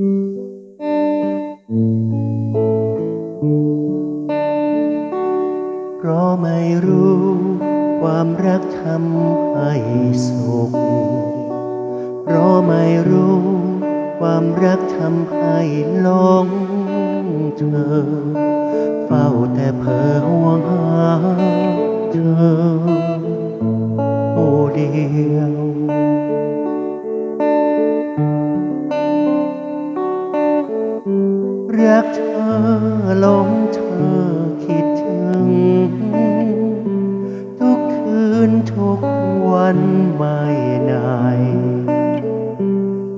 เพราะไม่รู้ความรักทำให้สุข เพราะไม่รู้ความรักทำให้หลงเธอ เฝ้าแต่เพ้อห่วงหาเธอผู้เดียว รักเธอหลงเธอคิดถึง ทุกคืนทุกวันไม่นาย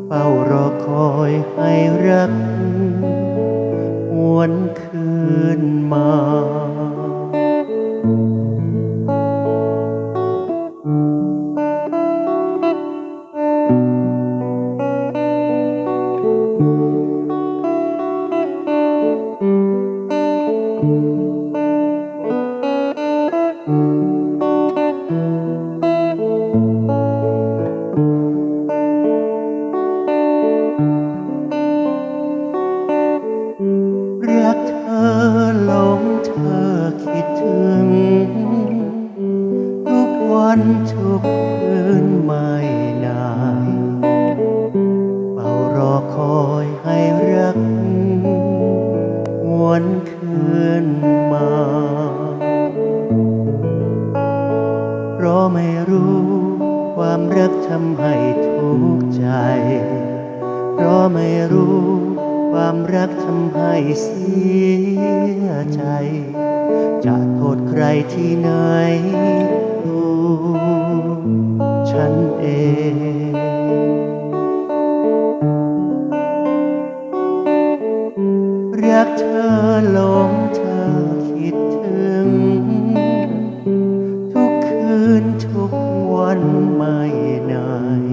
เฝ้ารอคอยให้รัก วนคืนมา ทุกคืนไม่นายเฝ้ารอคอยให้รักวนคืนมา เพราะไม่รู้ความรักทำให้ทุกข์ใจ เพราะไม่รู้ความรักทำให้เสียใจ จะโทษใครที่ไหน ทุกวันไม่นาย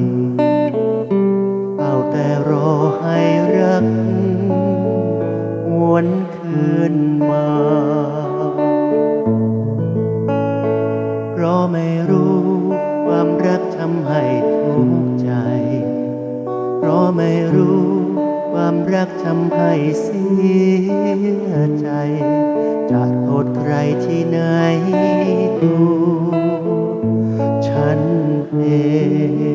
เอาแต่รอให้รักวนคืนมา เพราะไม่รู้ความรักทำให้ทุกข์ใจ เพราะไม่รู้ความรักทำให้เสียใจ ver.